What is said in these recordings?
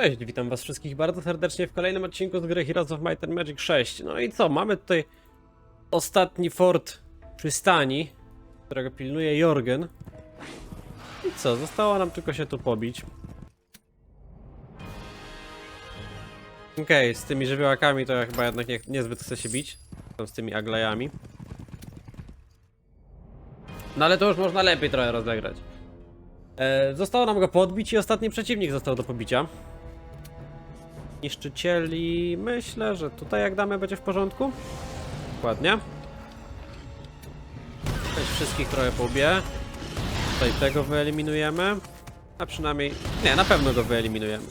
Cześć, witam was wszystkich bardzo serdecznie w kolejnym odcinku z gry Heroes of Might and Magic 6. No i co, mamy tutaj ostatni fort przystani, którego pilnuje Jorgen. I co, zostało nam tylko się tu pobić. Okej, z tymi żywiołakami to ja chyba jednak nie, niezbyt chcę się bić. Tam z tymi aglajami. No ale to już można lepiej trochę rozegrać. E, zostało nam go podbić i ostatni przeciwnik został do pobicia. Niszczycieli, myślę, że tutaj jak damy będzie w porządku. Dokładnie. Też wszystkich trochę pobiję. Tutaj tego wyeliminujemy. A przynajmniej... Nie, na pewno go wyeliminujemy.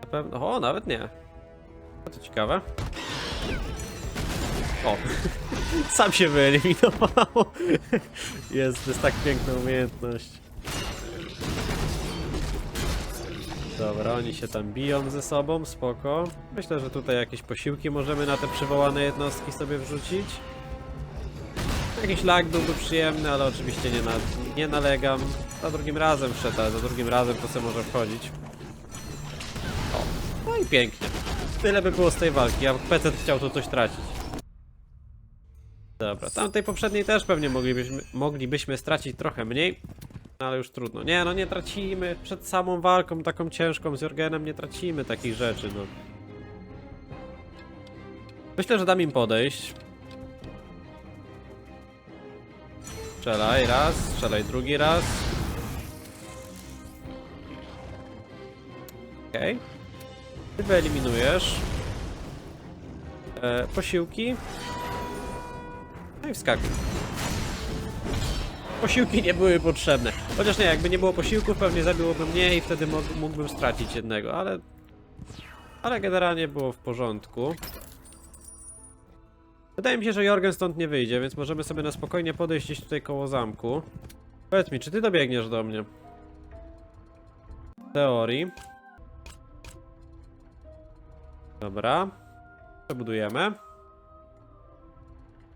Na pewno... O, nawet nie. To ciekawe. O! Sam się wyeliminował. Jest, to jest tak piękna umiejętność. Dobra, oni się tam biją ze sobą, spoko. Myślę, że tutaj jakieś posiłki możemy na te przywołane jednostki sobie wrzucić. Jakiś lag byłby przyjemny, ale oczywiście nie, na, nie nalegam. Za drugim razem wszedł, ale za drugim razem to sobie może wchodzić. O, no i pięknie. Tyle by było z tej walki, a PC chciał tu coś tracić. Dobra, tamtej poprzedniej też pewnie moglibyśmy, moglibyśmy stracić trochę mniej. No ale już trudno. Nie, no nie tracimy. Przed samą walką taką ciężką z Jorgenem nie tracimy takich rzeczy, no. Myślę, że dam im podejść. Strzelaj raz, strzelaj drugi raz. Okej. Ty wyeliminujesz. E, posiłki. No i wskakuj. Posiłki nie były potrzebne. Chociaż nie, jakby nie było posiłków, pewnie zabiłoby mnie i wtedy mógł- mógłbym stracić jednego, ale... Ale generalnie było w porządku. Wydaje mi się, że Jorgen stąd nie wyjdzie, więc możemy sobie na spokojnie podejść gdzieś tutaj koło zamku. Powiedz mi, czy ty dobiegniesz do mnie? Teorii. Dobra. Przebudujemy.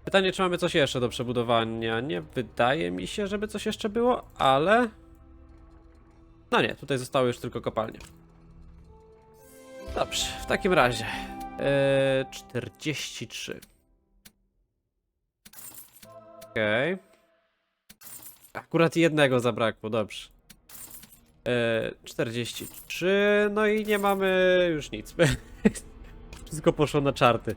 Pytanie, czy mamy coś jeszcze do przebudowania? Nie wydaje mi się, żeby coś jeszcze było, ale... No nie, tutaj zostały już tylko kopalnie. Dobrze, w takim razie... Eee, 43. Okej. Akurat jednego zabrakło, dobrze. Eee, 43, no i nie mamy już nic. Wszystko poszło na czarty.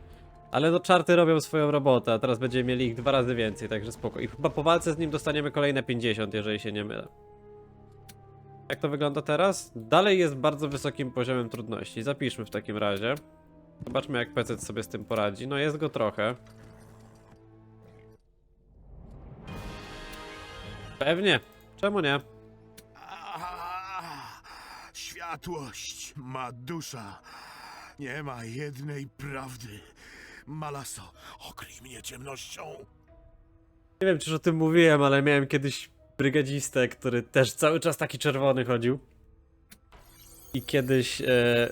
Ale no czarty robią swoją robotę, a teraz będziemy mieli ich dwa razy więcej, także spoko. I chyba po walce z nim dostaniemy kolejne 50, jeżeli się nie mylę. Jak to wygląda teraz? Dalej jest bardzo wysokim poziomem trudności. Zapiszmy w takim razie. Zobaczmy jak PC sobie z tym poradzi. No jest go trochę. Pewnie. Czemu nie? Światłość ma dusza. Nie ma jednej prawdy. Malaso, okryj mnie ciemnością. Nie wiem, czy już o tym mówiłem, ale miałem kiedyś brygadzistę, który też cały czas taki czerwony chodził. I kiedyś e,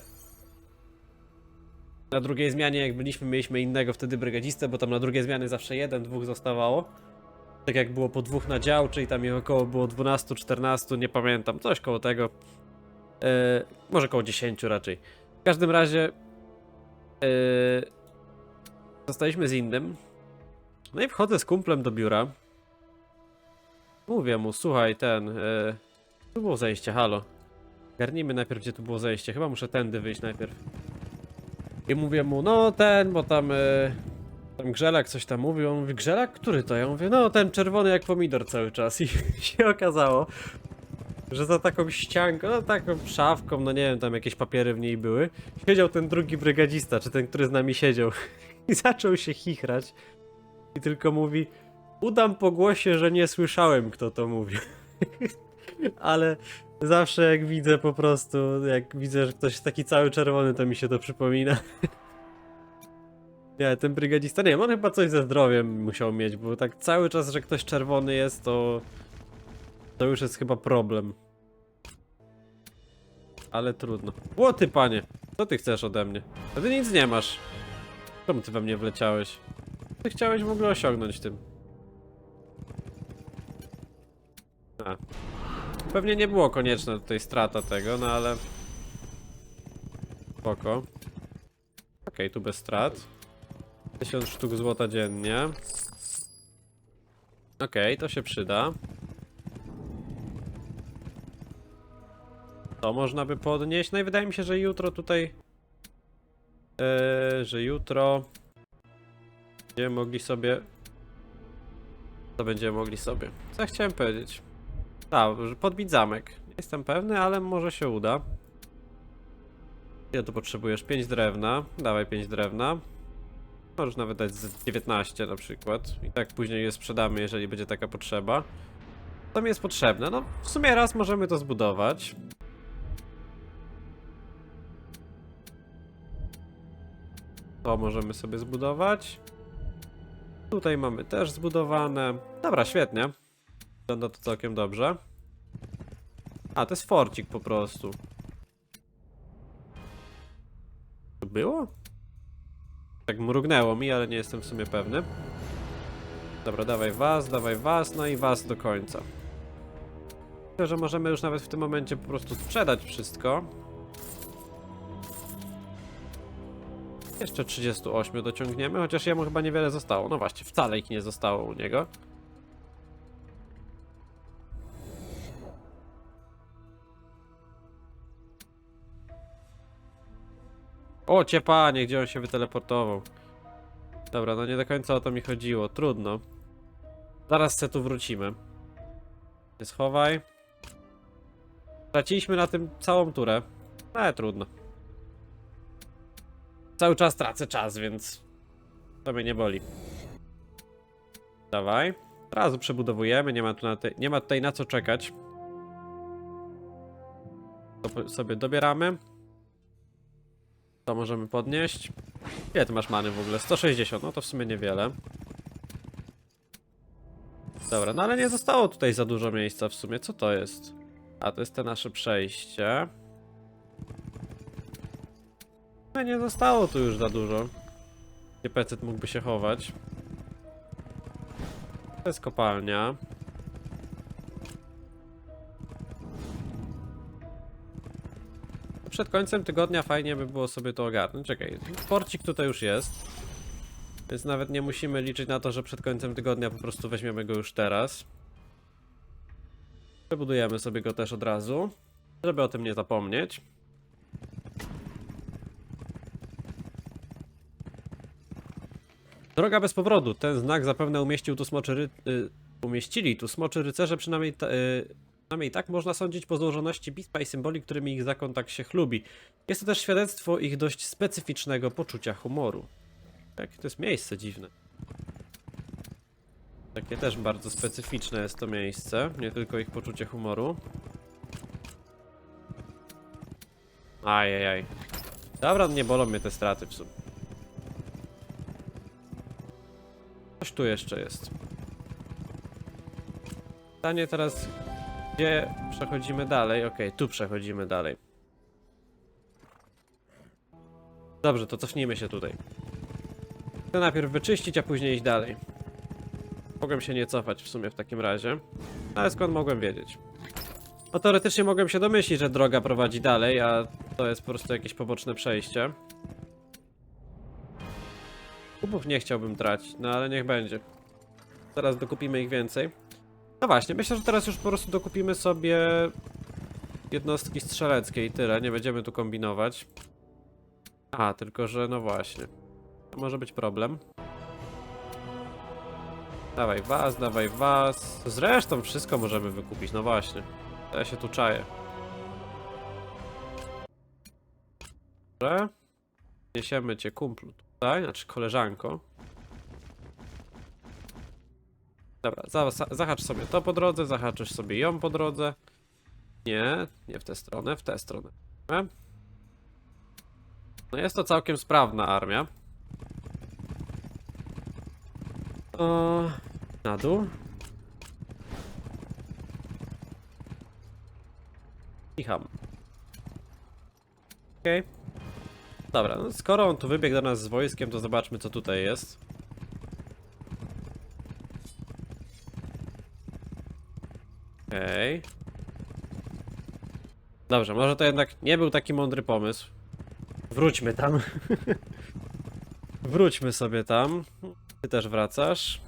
na drugiej zmianie, jak byliśmy, mieliśmy innego wtedy brygadzistę, bo tam na drugiej zmiany zawsze jeden, dwóch zostawało. Tak jak było po dwóch na dział, czyli tam ich około było 12, 14, nie pamiętam, coś koło tego. E, może koło 10 raczej. W każdym razie e, zostaliśmy z innym. No i wchodzę z kumplem do biura. Mówię mu, słuchaj, ten. E, tu było zejście, halo. Garnijmy najpierw, gdzie tu było zejście. Chyba muszę tędy wyjść najpierw. I mówię mu, no ten, bo tam. E, tam Grzelak coś tam mówił. On mówi, Grzelak? Który to? Ja mówię, no ten czerwony jak pomidor cały czas. I się okazało, że za taką ścianką, no taką szafką, no nie wiem, tam jakieś papiery w niej były. Siedział ten drugi brygadzista, czy ten, który z nami siedział. I zaczął się chichrać. I tylko mówi, udam po głosie, że nie słyszałem, kto to mówi. Ale zawsze jak widzę po prostu, jak widzę, że ktoś jest taki cały czerwony, to mi się to przypomina. Nie, ten brygadzista, nie on chyba coś ze zdrowiem musiał mieć, bo tak cały czas, że ktoś czerwony jest, to to już jest chyba problem. Ale trudno. Ło ty panie, co ty chcesz ode mnie? A ty nic nie masz. Czemu ty we mnie wleciałeś? Ty chciałeś w ogóle osiągnąć tym? A. Pewnie nie było konieczne tutaj strata tego, no ale... Spoko. Okej, tu bez strat. 1000 sztuk złota dziennie. Okej, to się przyda. To można by podnieść. No i wydaje mi się, że jutro tutaj... Eee, że jutro... Będziemy mogli sobie... Co będziemy mogli sobie? Co ja chciałem powiedzieć? A, że podbić zamek. Nie jestem pewny, ale może się uda. Ile tu potrzebujesz? 5 drewna. Dawaj 5 drewna. Możesz nawet dać z 19 na przykład. I tak później je sprzedamy, jeżeli będzie taka potrzeba. To mi jest potrzebne. No, w sumie raz możemy to zbudować. To możemy sobie zbudować. Tutaj mamy też zbudowane. Dobra, świetnie. Wygląda to całkiem dobrze. A, to jest forcik po prostu. To było? Tak mrugnęło mi, ale nie jestem w sumie pewny. Dobra, dawaj was, dawaj was, no i was do końca. Myślę, że możemy już nawet w tym momencie po prostu sprzedać wszystko. Jeszcze 38 dociągniemy, chociaż jemu chyba niewiele zostało. No właśnie, wcale ich nie zostało u niego. O, cię panie, gdzie on się wyteleportował? Dobra, no nie do końca o to mi chodziło. Trudno. Zaraz se tu wrócimy. Schowaj. Traciliśmy na tym całą turę. Ale trudno. Cały czas tracę czas, więc to mnie nie boli. Dawaj. Razu przebudowujemy, nie ma, tu na te, nie ma tutaj na co czekać. To sobie dobieramy. To możemy podnieść. Ile ty masz many w ogóle? 160, no to w sumie niewiele. Dobra, no ale nie zostało tutaj za dużo miejsca w sumie. Co to jest? A, to jest te nasze przejście. No nie zostało tu już za dużo. Gdzie PC mógłby się chować. To jest kopalnia. Przed końcem tygodnia fajnie by było sobie to ogarnąć. Czekaj, porcik tutaj już jest. Więc nawet nie musimy liczyć na to, że przed końcem tygodnia po prostu weźmiemy go już teraz. Przebudujemy sobie go też od razu, żeby o tym nie zapomnieć. Droga bez powrotu. Ten znak zapewne umieścił tu smoczy ry... y, umieścili tu smoczy rycerze, przynajmniej, ta, y, przynajmniej tak można sądzić po złożoności pisma i symboli, którymi ich zakon tak się chlubi. Jest to też świadectwo ich dość specyficznego poczucia humoru. Jakie to jest miejsce dziwne. Takie też bardzo specyficzne jest to miejsce, nie tylko ich poczucie humoru. Ajajaj. Dobra, nie bolą mnie te straty w sumie. Tu jeszcze jest. Pytanie teraz, gdzie przechodzimy dalej? Okej, tu przechodzimy dalej. Dobrze, to cofnijmy się tutaj. Chcę najpierw wyczyścić, a później iść dalej. Mogłem się nie cofać w sumie w takim razie. Ale skąd mogłem wiedzieć? No teoretycznie mogłem się domyślić, że droga prowadzi dalej, a to jest po prostu jakieś poboczne przejście. Kubów nie chciałbym tracić, no ale niech będzie. Teraz dokupimy ich więcej. No właśnie, myślę, że teraz już po prostu dokupimy sobie jednostki strzeleckie i tyle, nie będziemy tu kombinować. A, tylko że no właśnie. To może być problem. Dawaj was, dawaj was. Zresztą wszystko możemy wykupić, no właśnie. Ja się tu czaję. Dobrze. Niesiemy cię kumplu tutaj, znaczy koleżanko. Dobra, za, za, zahacz sobie to po drodze, zahaczysz sobie ją po drodze. Nie, nie w tę stronę, w tę stronę. No jest to całkiem sprawna armia. O, na dół. I ham. Okej. Dobra, no skoro on tu wybiegł do nas z wojskiem, to zobaczmy co tutaj jest. Okej. Dobrze, może to jednak nie był taki mądry pomysł. Wróćmy tam. Wróćmy sobie tam. Ty też wracasz.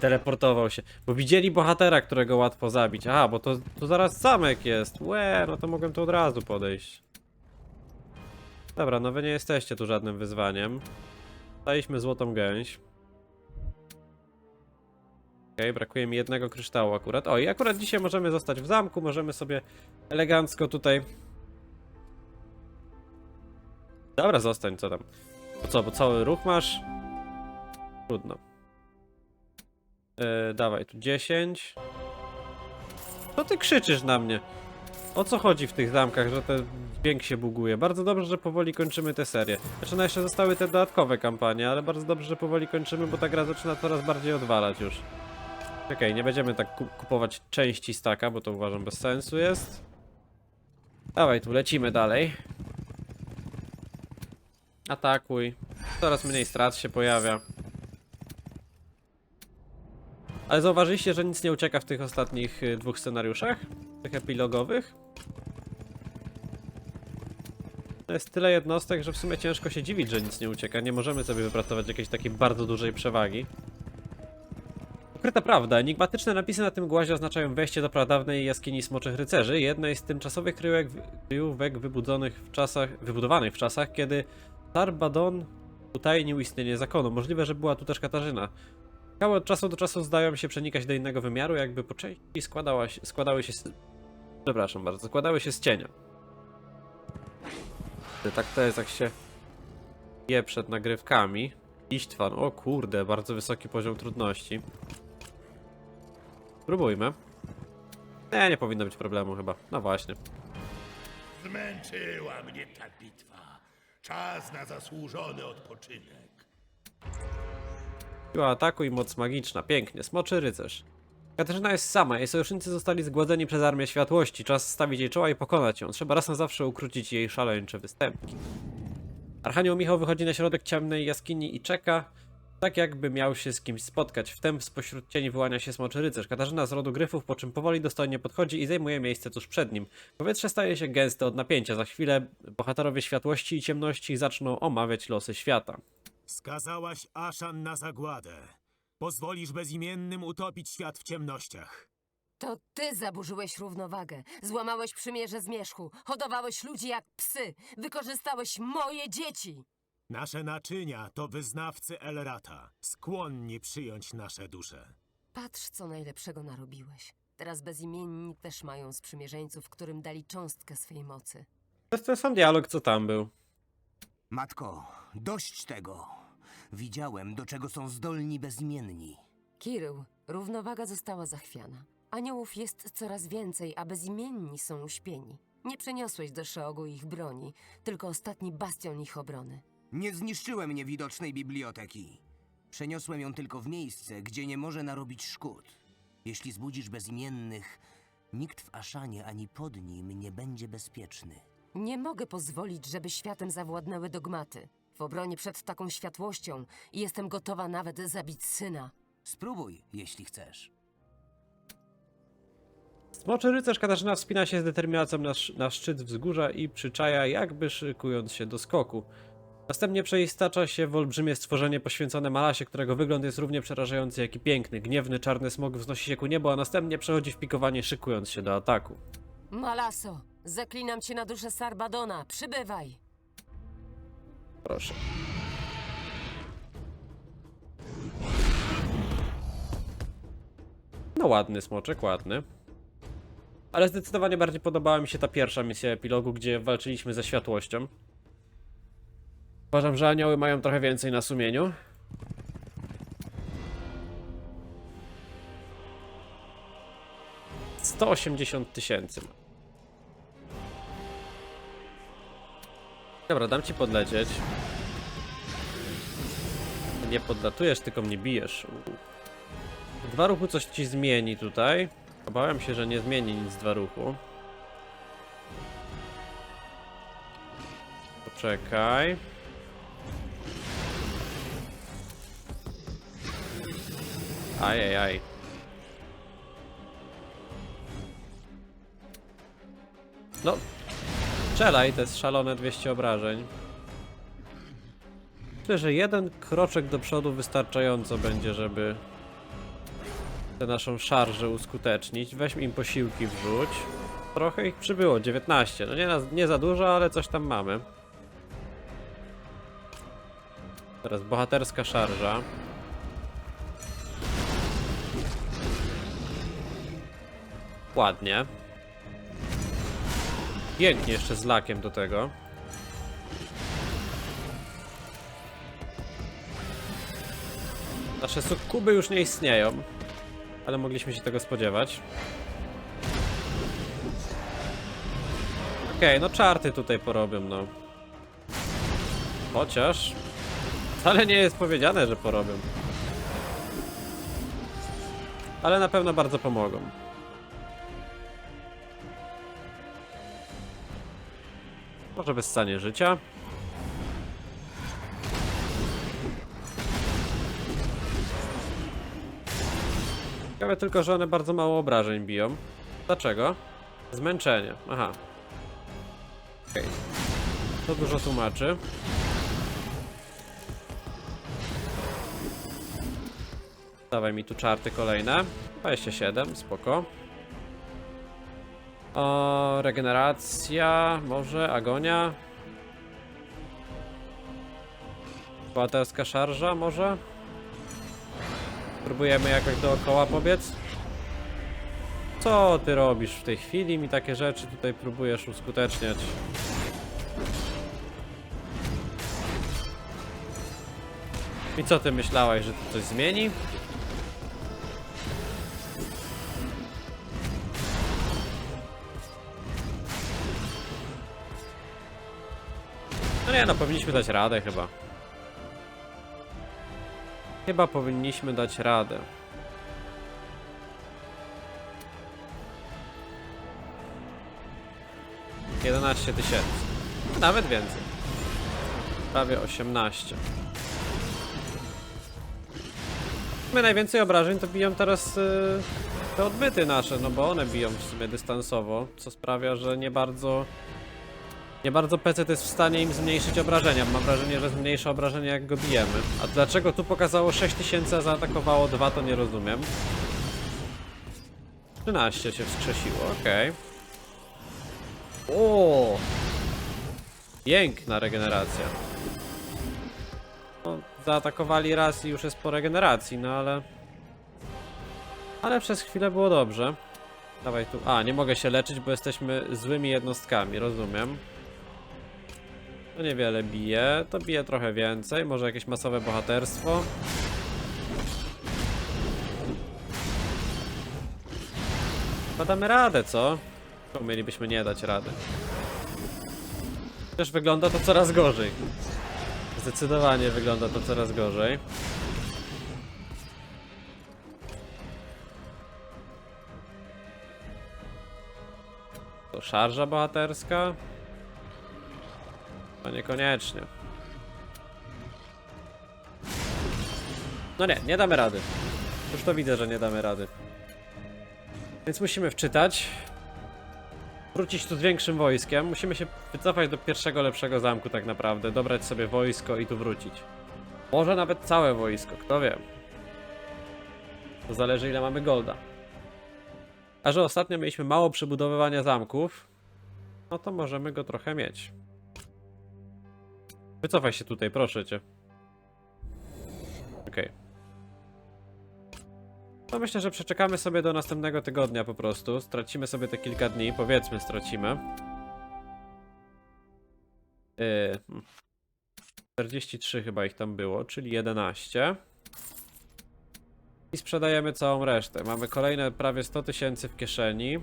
Teleportował się. Bo widzieli bohatera, którego łatwo zabić. Aha, bo to, to zaraz zamek jest. Łe, no to mogłem tu od razu podejść. Dobra, no wy nie jesteście tu żadnym wyzwaniem. Daliśmy złotą gęś. Okej, brakuje mi jednego kryształu akurat. O, i akurat dzisiaj możemy zostać w zamku, możemy sobie elegancko tutaj... Dobra, zostań, co tam. Bo co, bo cały ruch masz? Trudno. Yy, dawaj, tu 10. Co ty krzyczysz na mnie? O co chodzi w tych zamkach, że ten dźwięk się buguje? Bardzo dobrze, że powoli kończymy tę serię. Znaczy, no jeszcze zostały te dodatkowe kampanie, ale bardzo dobrze, że powoli kończymy, bo ta gra zaczyna coraz bardziej odwalać już. Okej, nie będziemy tak ku kupować części staka, bo to uważam bez sensu jest. Dawaj, tu lecimy dalej. Atakuj. Coraz mniej strat się pojawia. Ale zauważyliście, że nic nie ucieka w tych ostatnich y, dwóch scenariuszach? Tych epilogowych? To jest tyle jednostek, że w sumie ciężko się dziwić, że nic nie ucieka. Nie możemy sobie wypracować jakiejś takiej bardzo dużej przewagi. Ukryta prawda. Enigmatyczne napisy na tym głazie oznaczają wejście do pradawnej jaskini Smoczych Rycerzy, jednej z tymczasowych kryjówek, kryjówek wybudzonych w czasach, wybudowanych w czasach, kiedy Tarbadon utajnił istnienie zakonu. Możliwe, że była tu też Katarzyna. Skały od czasu do czasu zdają się przenikać do innego wymiaru, jakby po części składała się, składały się z... Przepraszam bardzo, składały się z cienia. Tak to jest, jak się je przed nagrywkami. Iśtwan, o kurde, bardzo wysoki poziom trudności. Spróbujmy. Nie, nie powinno być problemu chyba. No właśnie. Zmęczyła mnie ta bitwa. Czas na zasłużony odpoczynek. Siła ataku i moc magiczna. Pięknie. Smoczy rycerz. Katarzyna jest sama. Jej sojusznicy zostali zgładzeni przez Armię Światłości. Czas stawić jej czoła i pokonać ją. Trzeba raz na zawsze ukrócić jej szaleńcze występki. Archanioł Michał wychodzi na środek ciemnej jaskini i czeka, tak jakby miał się z kimś spotkać. Wtem spośród cieni wyłania się smoczy rycerz. Katarzyna z rodu gryfów, po czym powoli dostojnie podchodzi i zajmuje miejsce tuż przed nim. Powietrze staje się gęste od napięcia. Za chwilę bohaterowie światłości i ciemności zaczną omawiać losy świata. Skazałaś Aszan na zagładę. Pozwolisz bezimiennym utopić świat w ciemnościach. To ty zaburzyłeś równowagę, złamałeś przymierze zmierzchu, hodowałeś ludzi jak psy, wykorzystałeś moje dzieci. Nasze naczynia to wyznawcy Elrata, skłonni przyjąć nasze dusze. Patrz, co najlepszego narobiłeś. Teraz bezimienni też mają sprzymierzeńców, którym dali cząstkę swej mocy. To jest ten sam dialog, co tam był. Matko, dość tego. Widziałem, do czego są zdolni bezimienni. Kirył, równowaga została zachwiana. Aniołów jest coraz więcej, a bezimienni są uśpieni. Nie przeniosłeś do Szeogu ich broni, tylko ostatni bastion ich obrony. Nie zniszczyłem niewidocznej biblioteki. Przeniosłem ją tylko w miejsce, gdzie nie może narobić szkód. Jeśli zbudzisz bezimiennych, nikt w Aszanie ani pod nim nie będzie bezpieczny. Nie mogę pozwolić, żeby światem zawładnęły dogmaty. W obronie przed taką światłością jestem gotowa nawet zabić syna. Spróbuj, jeśli chcesz. Smoczy rycerz Katarzyna wspina się z determinacją na, sz- na szczyt wzgórza i przyczaja, jakby szykując się do skoku. Następnie przeistacza się w olbrzymie stworzenie poświęcone Malasie, którego wygląd jest równie przerażający jak i piękny. Gniewny czarny smok wznosi się ku niebu, a następnie przechodzi w pikowanie, szykując się do ataku. Malaso, zaklinam cię na duszę Sarbadona, przybywaj! Proszę. No ładny smoczek, ładny. Ale zdecydowanie bardziej podobała mi się ta pierwsza misja epilogu, gdzie walczyliśmy ze światłością. Uważam, że anioły mają trochę więcej na sumieniu. Sto osiemdziesiąt tysięcy. Dobra, dam ci podlecieć. Nie podlatujesz, tylko mnie bijesz. Dwa ruchu coś ci zmieni tutaj. Obawiam się, że nie zmieni nic dwa ruchu. Poczekaj. Ajajaj. No. Strzelaj, to jest szalone 200 obrażeń. Myślę, że jeden kroczek do przodu wystarczająco będzie, żeby tę naszą szarżę uskutecznić. Weźmy im posiłki wrzuć. Trochę ich przybyło, 19. No nie, nie za dużo, ale coś tam mamy. Teraz bohaterska szarża. Ładnie. Pięknie jeszcze z lakiem do tego. Nasze sukuby już nie istnieją, ale mogliśmy się tego spodziewać. Okej, no czarty tutaj porobią, no. Chociaż... Wcale nie jest powiedziane, że porobią. Ale na pewno bardzo pomogą. Może bez stanie życia. Ciekawe tylko, że one bardzo mało obrażeń biją. Dlaczego? Zmęczenie. Aha. Okej. To dużo tłumaczy. Dawaj mi tu czarty kolejne. 27, spoko. O, regeneracja, może, agonia. Bohaterska szarża, może? Próbujemy jakoś dookoła pobiec. Co ty robisz w tej chwili? Mi takie rzeczy tutaj próbujesz uskuteczniać. I co ty myślałeś, że to coś zmieni? No nie no, powinniśmy dać radę chyba. Chyba powinniśmy dać radę. Jedenaście tysięcy. Nawet więcej. Prawie 18. My najwięcej obrażeń to biją teraz y, te odbyty nasze, no bo one biją w sumie dystansowo, co sprawia, że nie bardzo nie bardzo PC jest w stanie im zmniejszyć obrażenia. Mam wrażenie, że zmniejsza obrażenia jak go bijemy. A dlaczego tu pokazało 6000, a zaatakowało 2 to nie rozumiem. 13 się wskrzesiło, okej. O! Piękna regeneracja. No, zaatakowali raz i już jest po regeneracji, no ale... Ale przez chwilę było dobrze. Dawaj tu. A, nie mogę się leczyć, bo jesteśmy złymi jednostkami, rozumiem. To niewiele bije, to bije trochę więcej, może jakieś masowe bohaterstwo. Chyba damy radę, co? To mielibyśmy nie dać rady. Też wygląda to coraz gorzej. Zdecydowanie wygląda to coraz gorzej. To szarża bohaterska? To niekoniecznie. No nie, nie damy rady. Już to widzę, że nie damy rady. Więc musimy wczytać. Wrócić tu z większym wojskiem. Musimy się wycofać do pierwszego lepszego zamku tak naprawdę. Dobrać sobie wojsko i tu wrócić. Może nawet całe wojsko, kto wie. To zależy ile mamy golda. A że ostatnio mieliśmy mało przebudowywania zamków, no to możemy go trochę mieć. Wycofaj się tutaj, proszę cię. Okej. No myślę, że przeczekamy sobie do następnego tygodnia po prostu. Stracimy sobie te kilka dni, powiedzmy stracimy. Yy, hmm. 43 chyba ich tam było, czyli 11. I sprzedajemy całą resztę. Mamy kolejne prawie 100 tysięcy w kieszeni.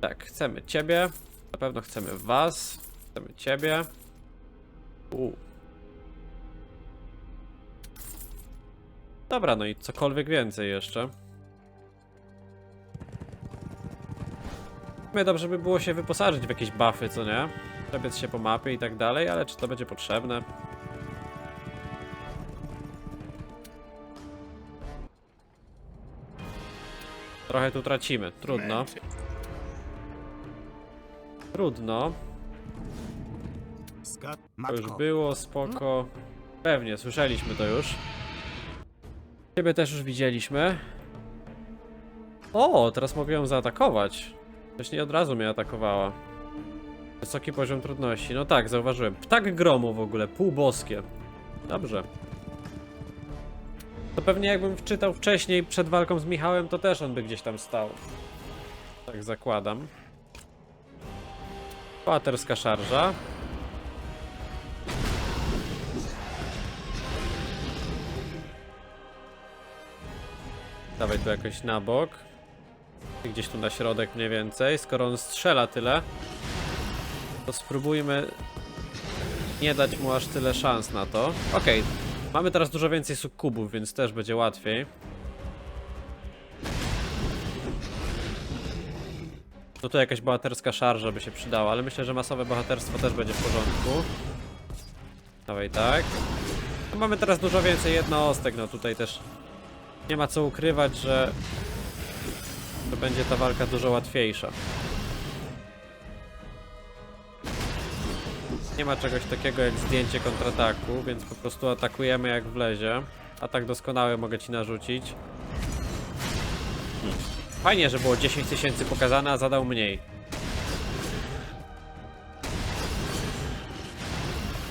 Tak, chcemy ciebie. Na pewno chcemy was. Chcemy ciebie. U. Dobra, no i cokolwiek więcej jeszcze. Sumie dobrze by było się wyposażyć w jakieś buffy, co nie? Przebiec się po mapie i tak dalej, ale czy to będzie potrzebne? Trochę tu tracimy, trudno. Trudno. To już było, spoko. Pewnie, słyszeliśmy to już. Ciebie też już widzieliśmy. O, teraz mogę ją zaatakować. Wcześniej od razu mnie atakowała. Wysoki poziom trudności. No tak, zauważyłem. Ptak gromu w ogóle, półboskie. Dobrze. To pewnie jakbym wczytał wcześniej przed walką z Michałem, to też on by gdzieś tam stał. Tak zakładam. Paterska szarża. Dawaj tu jakoś na bok. Gdzieś tu na środek mniej więcej. Skoro on strzela tyle, to spróbujmy nie dać mu aż tyle szans na to. Okej, mamy teraz dużo więcej sukkubów, więc też będzie łatwiej. No tu jakaś bohaterska szarża by się przydała, ale myślę, że masowe bohaterstwo też będzie w porządku. Dawaj tak. No mamy teraz dużo więcej jednostek, no tutaj też nie ma co ukrywać, że to będzie ta walka dużo łatwiejsza. Nie ma czegoś takiego jak zdjęcie kontrataku, więc po prostu atakujemy jak wlezie. Atak doskonały mogę ci narzucić. Fajnie, że było 10 tysięcy pokazane, a zadał mniej.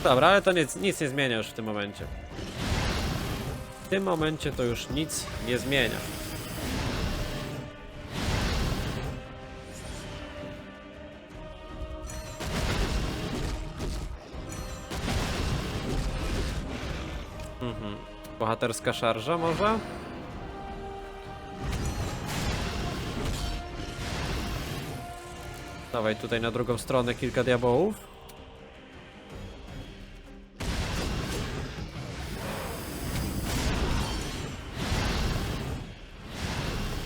Dobra, ale to nic, nic nie zmienia już w tym momencie. Tym momencie to już nic nie zmienia. Mhm. Bohaterska szarża może? Dawaj tutaj na drugą stronę kilka diabołów.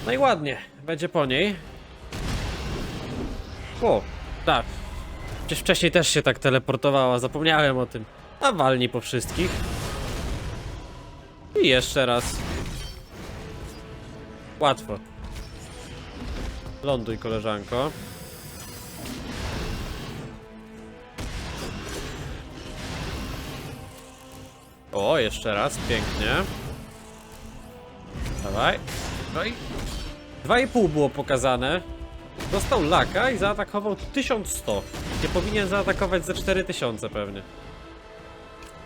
No i ładnie, będzie po niej. O, tak. Przecież wcześniej też się tak teleportowała, zapomniałem o tym. A walni po wszystkich. I jeszcze raz. Łatwo. Ląduj, koleżanko. O, jeszcze raz, pięknie. Dawaj. No i... 2,5 było pokazane. Dostał laka i zaatakował 1100. Nie powinien zaatakować ze 4000 pewnie.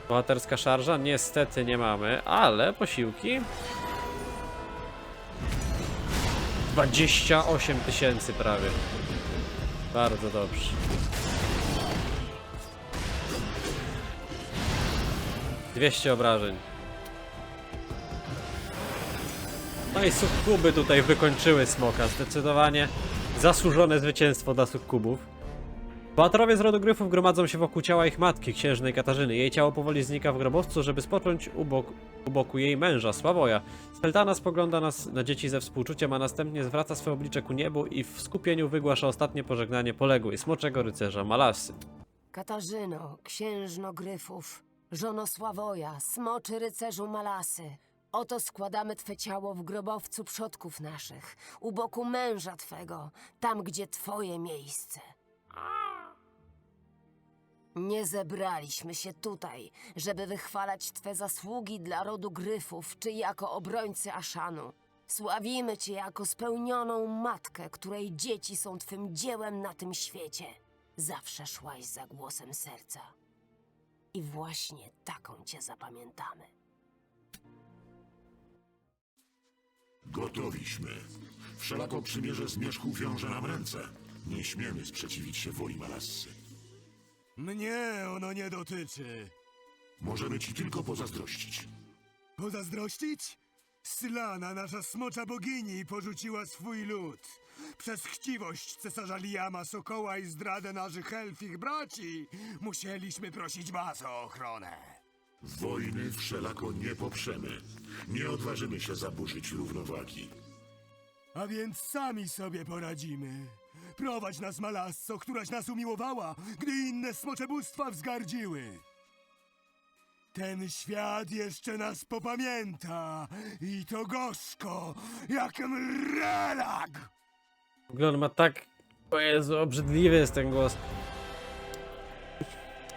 Bohaterska szarża? Niestety nie mamy, ale posiłki. 28 tysięcy prawie. Bardzo dobrze. Dwieście obrażeń. No i sukkuby tutaj wykończyły smoka. Zdecydowanie zasłużone zwycięstwo dla sukkubów. Bohaterowie z rodu Gryfów gromadzą się wokół ciała ich matki, księżnej Katarzyny. Jej ciało powoli znika w grobowcu, żeby spocząć u, bok, u boku jej męża, Sławoja. Speltana spogląda nas na dzieci ze współczuciem, a następnie zwraca swoje oblicze ku niebu i w skupieniu wygłasza ostatnie pożegnanie poległej, smoczego rycerza Malasy. Katarzyno, księżno Gryfów, żono Sławoja, smoczy rycerzu Malasy. Oto składamy Twe ciało w grobowcu przodków naszych, u boku męża Twego, tam gdzie Twoje miejsce. Nie zebraliśmy się tutaj, żeby wychwalać Twe zasługi dla rodu Gryfów, czy jako obrońcy Aszanu. Sławimy Cię jako spełnioną matkę, której dzieci są Twym dziełem na tym świecie. Zawsze szłaś za głosem serca. I właśnie taką Cię zapamiętamy. Gotowiśmy. Wszelako przymierze zmierzchu wiąże nam ręce. Nie śmiemy sprzeciwić się woli Malassy. Mnie ono nie dotyczy. Możemy ci tylko pozazdrościć. Pozazdrościć? Slana, nasza smocza bogini, porzuciła swój lud. Przez chciwość cesarza Liama Sokoła i zdradę naszych elfich braci musieliśmy prosić was o ochronę. Wojny wszelako nie poprzemy. Nie odważymy się zaburzyć równowagi. A więc sami sobie poradzimy. Prowadź nas, Malasso, któraś nas umiłowała, gdy inne smocze bóstwa wzgardziły. Ten świat jeszcze nas popamięta i to gorzko, jak mrelak! W ogóle on ma tak... O Jezu, obrzydliwy jest ten głos.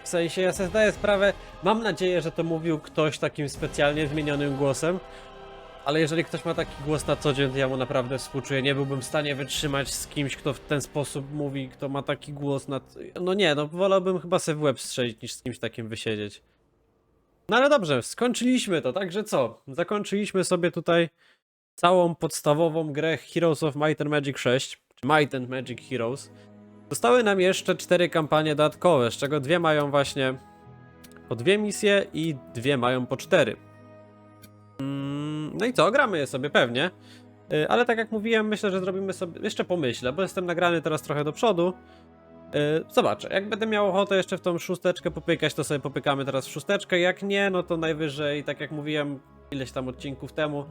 W sensie ja sobie zdaję sprawę, mam nadzieję, że to mówił ktoś takim specjalnie zmienionym głosem, ale jeżeli ktoś ma taki głos na co dzień, to ja mu naprawdę współczuję. Nie byłbym w stanie wytrzymać z kimś, kto w ten sposób mówi, kto ma taki głos na... No nie, no wolałbym chyba sobie w łeb strzelić, niż z kimś takim wysiedzieć. No ale dobrze, skończyliśmy to, także co? Zakończyliśmy sobie tutaj całą podstawową grę Heroes of Might and Magic 6, czy Might and Magic Heroes. Zostały nam jeszcze cztery kampanie dodatkowe, z czego dwie mają właśnie po dwie misje i dwie mają po cztery. Mm, No i co, gramy je sobie pewnie. Y, Ale tak jak mówiłem, myślę, że zrobimy sobie. Jeszcze pomyślę, bo jestem nagrany teraz trochę do przodu. Y, Zobaczę, jak będę miał ochotę jeszcze w tą szósteczkę popykać, to sobie popykamy teraz w szósteczkę. Jak nie, no to najwyżej, tak jak mówiłem ileś tam odcinków temu,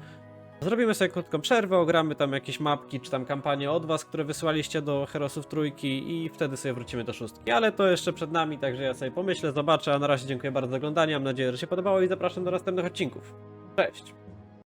zrobimy sobie krótką przerwę, ogramy tam jakieś mapki, czy tam kampanie od was, które wysłaliście do Herosów Trójki i wtedy sobie wrócimy do szóstki. Ale to jeszcze przed nami, także ja sobie pomyślę, zobaczę, a na razie dziękuję bardzo za oglądanie, mam nadzieję, że się podobało i zapraszam do następnych odcinków. Cześć!